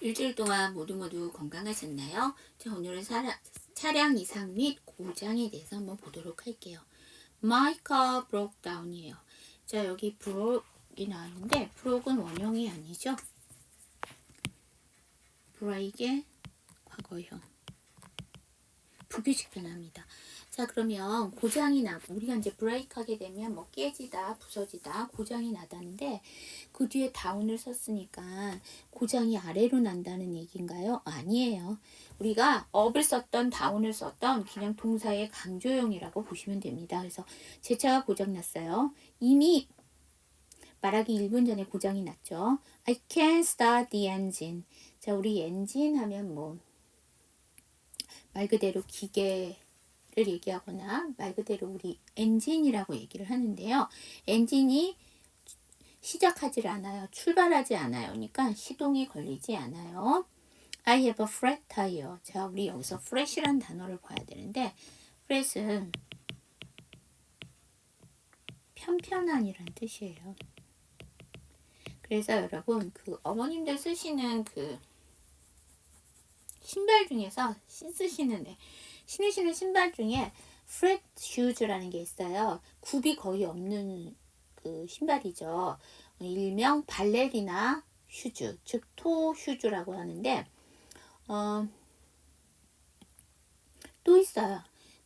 일주일 동안 모두 모두 건강하셨나요? 자, 오늘은 사라, 차량 이상 및 고장에 대해서 한번 보도록 할게요. My car broke down이에요. 자, 여기 broke이 나왔는데 broke은 원형이 아니죠. break의 과거형. 부규식 변화입니다. 자 그러면 고장이 나고 우리가 이제 브레이크 하게 되면 뭐 깨지다 부서지다 고장이 나다는데 그 뒤에 다운을 썼으니까 고장이 아래로 난다는 얘기인가요? 아니에요. 우리가 업을 썼던 다운을 썼던 그냥 동사의 강조형이라고 보시면 됩니다. 그래서 제 차가 고장 났어요. 이미 말하기 1분 전에 고장이 났죠. I can't start the engine. 자, 우리 엔진 하면 뭐 말 그대로 기계 를 얘기하거나 말 그대로 우리 엔진이라고 얘기를 하는데요. 엔진이 시작하지 않아요. 출발하지 않아요. 그러니까 시동이 걸리지 않아요. I have a flat tire. 자, 우리 여기서 fresh란 단어를 봐야 되는데 flat은 편편한이란 뜻이에요. 그래서 여러분 그 어머님들 쓰시는 그 신발 중에서 쓰시는 애 신으시는 신발 중에 flat shoes라는 게 있어요. 굽이 거의 없는 그 신발이죠. 일명 발레리나 슈즈, 즉 토 슈즈라고 하는데 어, 또 있어요.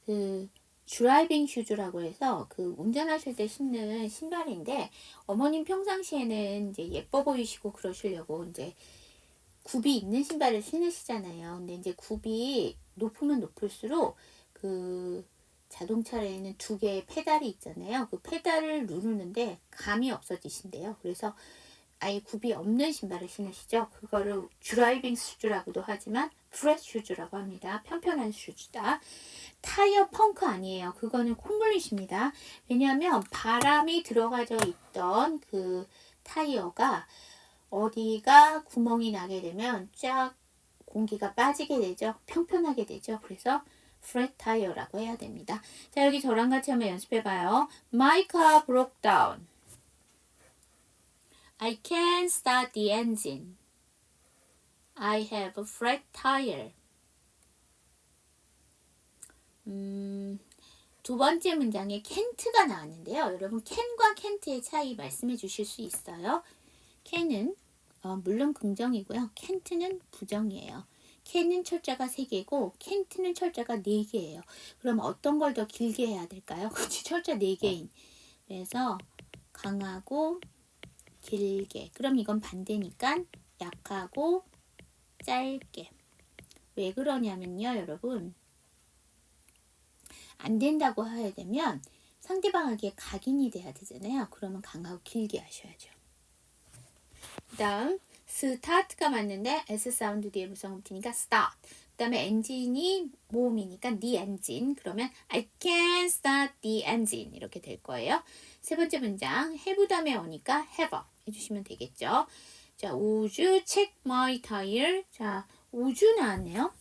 그 드라이빙 슈즈라고 해서 그 운전하실 때 신는 신발인데 어머님 평상시에는 이제 예뻐 보이시고 그러시려고 이제 굽이 있는 신발을 신으시잖아요. 근데 이제 굽이 높으면 높을수록 그 자동차에는 두 개의 페달이 있잖아요. 그 페달을 누르는데 감이 없어지신대요. 그래서 아예 굽이 없는 신발을 신으시죠. 그거를 드라이빙 슈즈라고도 하지만 프레스 슈즈라고 합니다. 편편한 슈즈다. 타이어 펑크 아니에요. 그거는 콩글리시입니다. 왜냐하면 바람이 들어가져 있던 그 타이어가 어디가 구멍이 나게 되면 쫙 공기가 빠지게 되죠. 평평하게 되죠. 그래서 flat tire라고 해야 됩니다. 자, 여기 저랑 같이 한번 연습해 봐요. My car broke down. I can't start the engine. I have a flat tire. 음, 두 번째 문장에 can't가 나왔는데요. 여러분 can과 can't의 차이 말씀해 주실 수 있어요? can은 어, 물론 긍정이고요. 캔트는 부정이에요. 캔은 철자가 3개고 캔트는 철자가 4개예요. 그럼 어떤 걸 더 길게 해야 될까요? 그치 철자 4개인. 그래서 강하고 길게. 그럼 이건 반대니까 약하고 짧게. 왜 그러냐면요, 여러분. 안 된다고 해야 되면 상대방에게 각인이 돼야 되잖아요. 그러면 강하고 길게 하셔야죠. 그 다음 스타트가 맞는데 S 사운드 뒤에 무성음 T니까 start. 그 다음에 엔진이 모음이니까 the engine. 그러면 I can start the engine 이렇게 될 거예요. 세 번째 문장 have 다음에 오니까 have 해주시면 되겠죠. 자, would you check my tire? 자, you 나왔네요.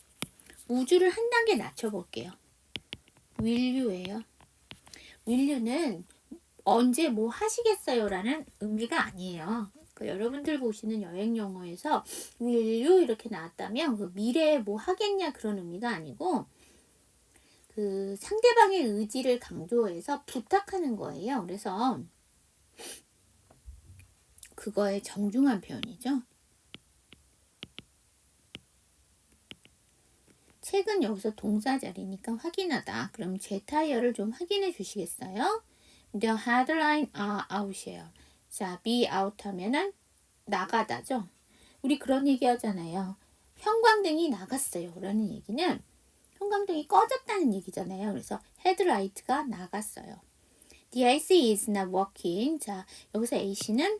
우주를 한 단계 낮춰볼게요. will you는 언제 뭐 하시겠어요? 라는 의미가 아니에요. 그 여러분들 보시는 여행 영어에서 will 이렇게 나왔다면 그 미래에 뭐 하겠냐 그런 의미가 아니고 그 상대방의 의지를 강조해서 부탁하는 거예요. 그래서 그거의 정중한 표현이죠. 책은 여기서 동사 자리니까 확인하다. 그럼 제 타이어를 좀 확인해 주시겠어요? The headline are out이에요. 자, be out 하면은 나가다죠. 우리 그런 얘기 하잖아요. 형광등이 나갔어요. 라는 얘기는 형광등이 꺼졌다는 얘기잖아요. 그래서 헤드라이트가 나갔어요. The AC is not working. 자, 여기서 AC는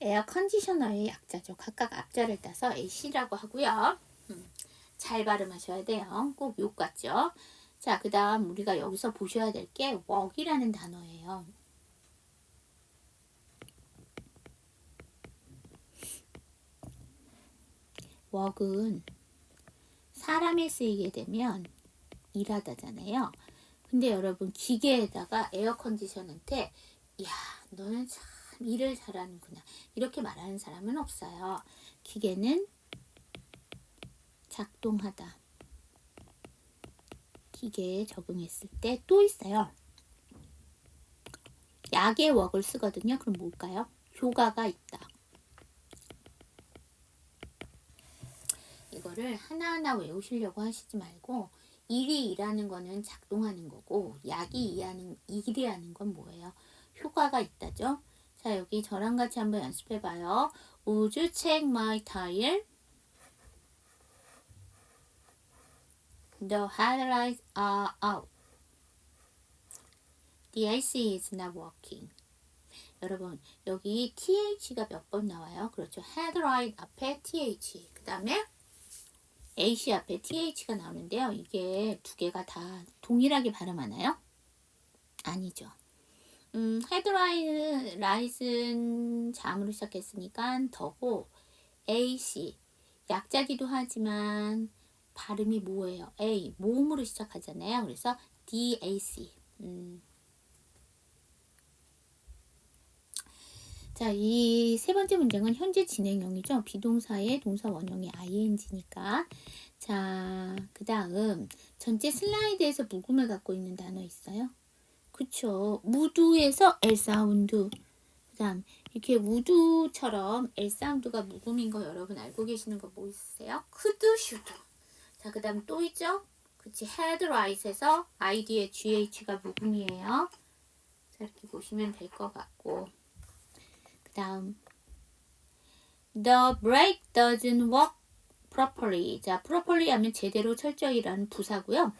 에어 컨디셔너의 약자죠. 각각 앞자를 따서 AC라고 하고요. 음. 잘 발음하셔야 돼요. 꼭 욕 같죠? 자, 그 다음 우리가 여기서 보셔야 될 게 웍이라는 단어예요. 웍은 사람에 쓰이게 되면 일하다잖아요. 근데 여러분 기계에다가 에어컨디션한테 야 너는 참 일을 잘하는구나 이렇게 말하는 사람은 없어요. 기계는 작동하다. 기계에 적용했을 때 또 있어요. 약의 웍을 쓰거든요. 그럼 뭘까요? 효과가 있다. 이거를 하나하나 외우시려고 하시지 말고 일이 일하는 거는 작동하는 거고 약이 일하는 일이라는 건 뭐예요? 효과가 있다죠. 자 여기 저랑 같이 한번 연습해 봐요. Would you check my tire? The headlights are out. The AC is not working. 여러분 여기 TH가 몇 번 나와요? 그렇죠. headlight 앞에 TH 그 다음에 AC 앞에 TH가 나오는데요. 이게 두 개가 다 동일하게 발음하나요? 아니죠. 음, 헤드라인 라이슨 잠으로 시작했으니까 더고 AC 약자기도 하지만 발음이 뭐예요? A 모음으로 시작하잖아요. 그래서 DAC. 음. 자, 이 세 번째 문장은 현재 진행형이죠. 비동사의 동사 원형이 ing니까. 자, 그 다음 전체 슬라이드에서 묵음을 갖고 있는 단어 있어요? 그쵸. 무두에서 L 사운드. 그 다음 이렇게 우두처럼 L 사운드가 묵음인 거 여러분 알고 계시는 거 뭐 있으세요? 크드 슈드. 자, 그 다음 또 있죠? 그치. 헤드라이트에서 ID의 GH가 묵음이에요. 자, 이렇게 보시면 될 것 같고. 그 다음 The brake doesn't work properly. 자, properly 하면 제대로 철저히라는 부사고요.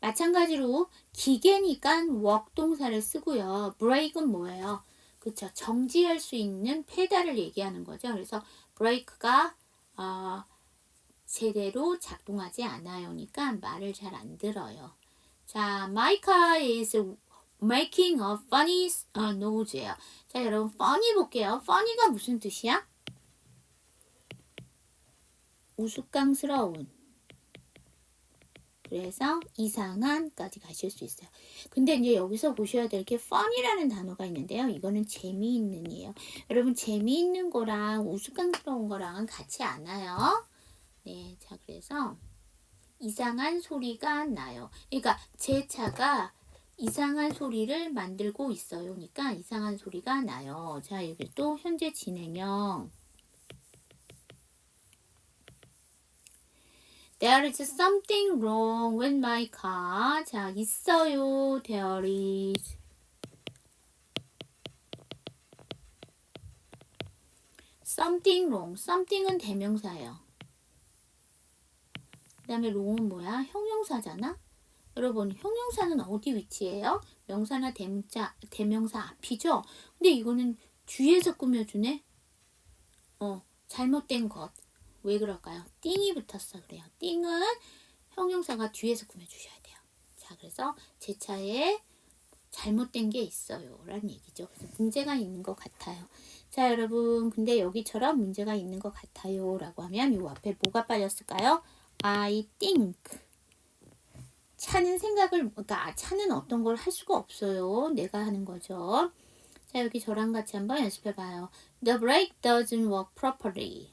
마찬가지로 기계니까 work 동사를 쓰고요. brake은 뭐예요? 그쵸. 정지할 수 있는 페달을 얘기하는 거죠. 그래서 brake가 어, 제대로 작동하지 않아요니까 말을 잘 안 들어요. 자, my car is making a funny noise예요. 자, 여러분 funny 볼게요. funny가 무슨 뜻이야? 우스꽝스러운. 그래서 이상한까지 가실 수 있어요. 근데 이제 여기서 보셔야 될 게 fun이라는 단어가 있는데요. 이거는 재미있는이에요. 여러분 재미있는 거랑 우스꽝스러운 거랑은 같이 안 와요. 네, 자 그래서 이상한 소리가 나요. 그러니까 제 차가 이상한 소리를 만들고 있어요. 그러니까 이상한 소리가 나요. 자, 여기 또 현재 진행형. There is something wrong with my car. 자, 있어요. There is. something wrong. something은 대명사예요. 그 다음에 wrong은 뭐야? 형용사잖아? 여러분, 형용사는 어디 위치해요? 명사나 대명사, 대명사 앞이죠? 근데 이거는 뒤에서 꾸며주네? 어, 잘못된 것. 왜 그럴까요? 띵이 붙었어 그래요. 띵은 형용사가 뒤에서 꾸며주셔야 돼요. 자, 그래서 제 차에 잘못된 게 있어요. 라는 얘기죠. 문제가 있는 것 같아요. 자, 여러분. 근데 여기처럼 문제가 있는 것 같아요. 라고 하면 요 앞에 뭐가 빠졌을까요? I think. 차는 생각을, 그러니까 차는 어떤 걸 할 수가 없어요. 내가 하는 거죠. 자, 여기 저랑 같이 한번 연습해 봐요. The brake doesn't work properly.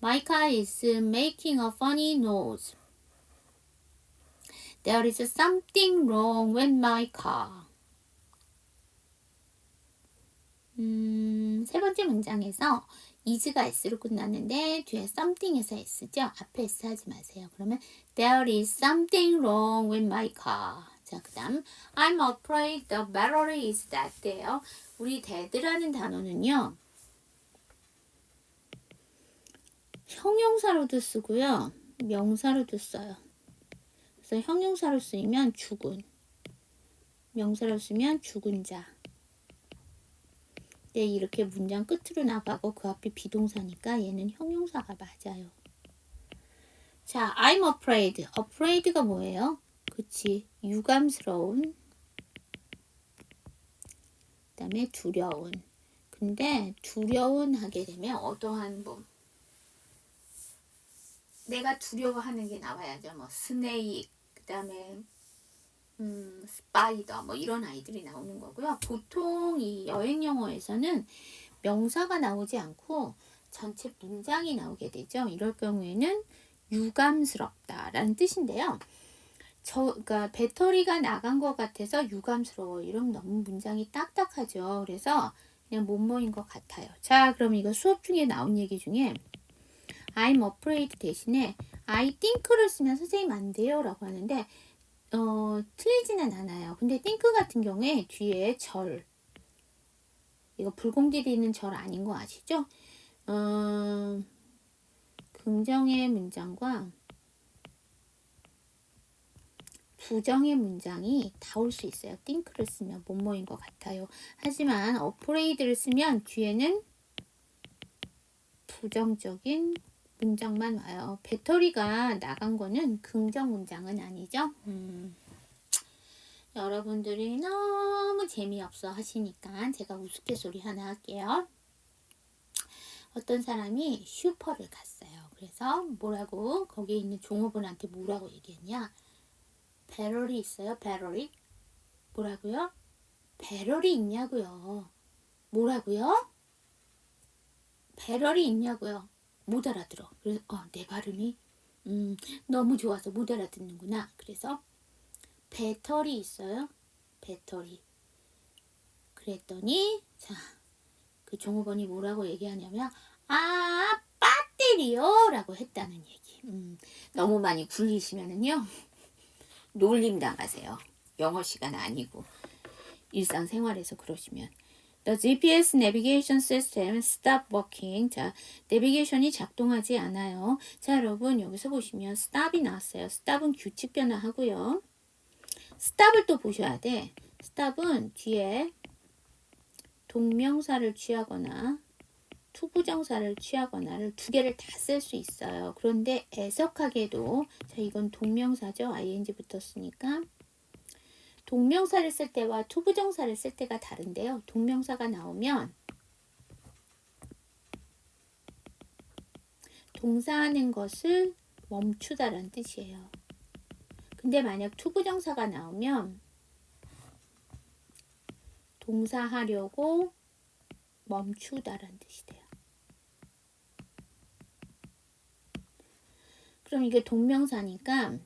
My car is making a funny noise. There is something wrong with my car. 음, 세 번째 문장에서 is가 s로 끝났는데 뒤에 something에서 s죠. 앞에 s 하지 마세요. 그러면 there is something wrong with my car. 자, 그 다음 I'm afraid the battery is dead예요. 우리 dead라는 단어는요. 형용사로도 쓰고요. 명사로도 써요. 그래서 형용사로 쓰이면 죽은, 명사로 쓰면 죽은 자. 네, 이렇게 문장 끝으로 나가고 그 앞에 비동사니까 얘는 형용사가 맞아요. 자, I'm afraid. afraid가 뭐예요? 그치, 유감스러운. 그 다음에 두려운. 근데 두려운 하게 되면 어떠한 뭐 내가 두려워하는 게 나와야죠. 뭐 스네이크, 그 다음에 음, 스파이더 뭐 이런 아이들이 나오는 거고요. 보통 이 여행 영어에서는 명사가 나오지 않고 전체 문장이 나오게 되죠. 이럴 경우에는 유감스럽다라는 뜻인데요. 저, 그러니까 배터리가 나간 것 같아서 유감스러워. 이러면 너무 문장이 딱딱하죠. 그래서 그냥 못모인 것 같아요. 자, 그럼 이거 수업 중에 나온 얘기 중에 I'm afraid 대신에 I think를 쓰면 선생님 안 돼요 라고 하는데 어, 틀리지는 않아요. 근데 think 같은 경우에 뒤에 절 이거 불공들이 있는 절 아닌 거 아시죠? 어, 긍정의 문장과 부정의 문장이 다 올 수 있어요. think를 쓰면 뭐뭐인 것 같아요. 하지만 afraid를 쓰면 뒤에는 부정적인 문장만 와요. 배터리가 나간 거는 긍정 문장은 아니죠. 음. 여러분들이 너무 재미없어 하시니까 제가 우스갯소리 하나 할게요. 어떤 사람이 슈퍼를 갔어요. 그래서 뭐라고 거기에 있는 종업원한테 뭐라고 얘기했냐? 배럴이 있어요. 배럴이 뭐라고요? 배럴이 있냐고요. 뭐라고요? 배럴이 있냐고요. 못 알아들어. 그래서 어, 내 발음이 음, 너무 좋아서 못 알아듣는구나. 그래서 배터리 있어요. 배터리. 그랬더니 자, 그 종업원이 뭐라고 얘기하냐면 아 배터리요라고 했다는 얘기. 음, 너무 많이 굴리시면은요 놀림 당하세요. 영어 시간 아니고 일상생활에서 그러시면 The GPS navigation system stop working. 자, 내비게이션이 작동하지 않아요. 자, 여러분 여기서 보시면 stop이 나왔어요. stop은 규칙 변화하고요. stop을 또 보셔야 돼. stop은 뒤에 동명사를 취하거나 투부정사를 취하거나를 두 개를 다 쓸 수 있어요. 그런데 애석하게도 자 이건 동명사죠. ing 붙었으니까 동명사를 쓸 때와 투부정사를 쓸 때가 다른데요. 동명사가 나오면 동사하는 것을 멈추다라는 뜻이에요. 근데 만약 투부정사가 나오면 동사하려고 멈추다라는 뜻이 돼요. 그럼 이게 동명사니까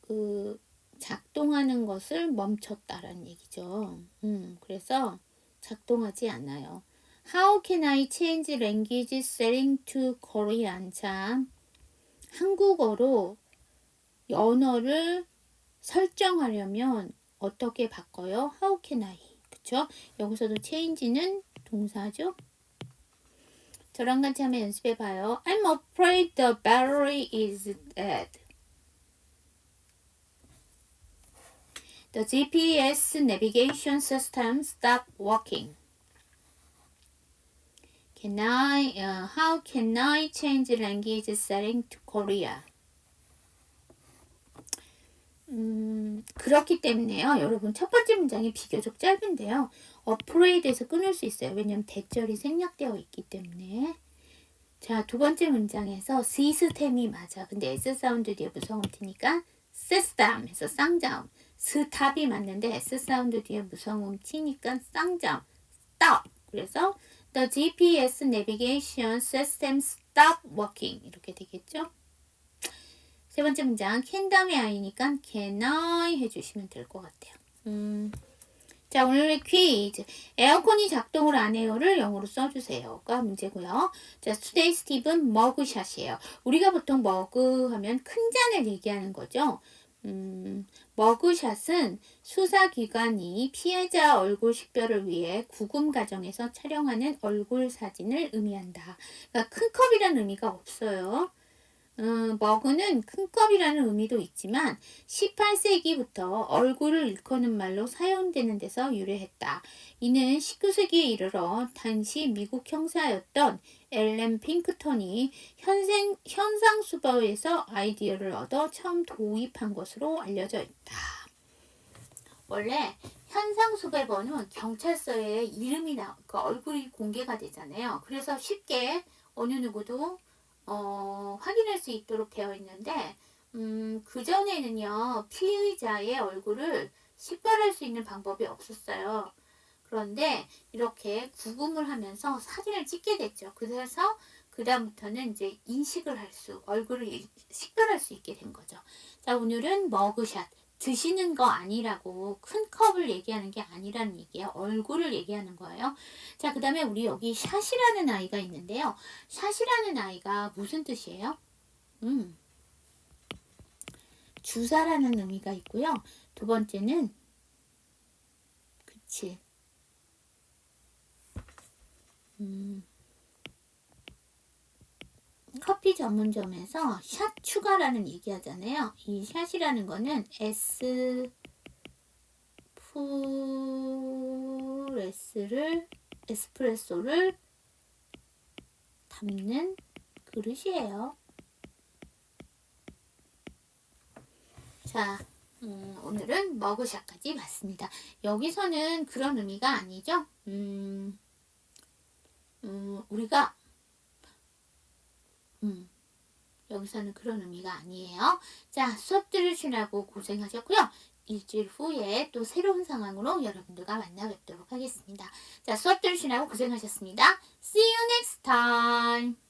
그 작동하는 것을 멈췄다라는 얘기죠. 음, 그래서 작동하지 않아요. How can I change language setting to Korean? 자, 한국어로 언어를 설정하려면 어떻게 바꿔요? How can I? 그쵸? 여기서도 change는 동사죠. 저랑 같이 한번 연습해 봐요. I'm afraid the battery is dead. The GPS navigation system stopped working. Can I, uh, how can I change language setting to Korea? 음, 그렇기 때문에요. 여러분, 첫 번째 문장이 비교적 짧은데요. 어프레이드에서 끊을 수 있어요. 왜냐면 대절이 생략되어 있기 때문에. 자, 두 번째 문장에서 시스템이 맞아. 근데 S 사운드 뒤에 무성음 트니까 시스템에서 쌍자음. 스탑이 맞는데 S 사운드 뒤에 무성음 치니까 쌍자음. stop. 그래서 the GPS navigation system stop working 이렇게 되겠죠? 세 번째 문장 can 다음에 I니까 can I 해주시면 될 것 같아요. 음. 자 오늘의 퀴즈 에어컨이 작동을 안 해요를 영어로 써주세요가 문제고요. 자 today 스티븐 머그샷이에요. 우리가 보통 머그 하면 큰 잔을 얘기하는 거죠. 음, 머그샷은 수사기관이 피해자 얼굴 식별을 위해 구금 과정에서 촬영하는 얼굴 사진을 의미한다. 그러니까 큰 컵이라는 의미가 없어요. 음, 머그는 큰 컵이라는 의미도 있지만 18세기부터 얼굴을 일컫는 말로 사용되는 데서 유래했다. 이는 19세기에 이르러 당시 미국 형사였던 엘렌 핑크턴이 현생, 현상수법에서 아이디어를 얻어 처음 도입한 것으로 알려져 있다. 원래 현상수배번은 경찰서에 이름이 나, 그 얼굴이 공개가 되잖아요. 그래서 쉽게 어느 누구도 어, 확인할 수 있도록 되어 있는데 음, 그전에는요, 피의자의 얼굴을 식별할 수 있는 방법이 없었어요. 그런데 이렇게 구금을 하면서 사진을 찍게 됐죠. 그래서 그다음부터는 이제 인식을 할 수, 얼굴을 이- 식별할 수 있게 된 거죠. 자, 오늘은 머그샷. 드시는 거 아니라고 큰 컵을 얘기하는 게 아니라는 얘기예요. 얼굴을 얘기하는 거예요. 자, 그 다음에 우리 여기 샷이라는 아이가 있는데요. 샷이라는 아이가 무슨 뜻이에요? 음. 주사라는 의미가 있고요. 두 번째는 그치. 음. 커피 전문점에서 샷 추가라는 얘기 하잖아요. 이 샷이라는 거는 에스 프레스를 에스프레소를 담는 그릇이에요. 자, 음, 오늘은 머그샷까지 봤습니다. 여기서는 그런 의미가 아니죠. 음, 음, 우리가 음, 여기서는 그런 의미가 아니에요. 자, 수업 들으시라고 고생하셨고요. 일주일 후에 또 새로운 상황으로 여러분들과 만나 뵙도록 하겠습니다. 자, 수업 들으시라고 고생하셨습니다. See you next time.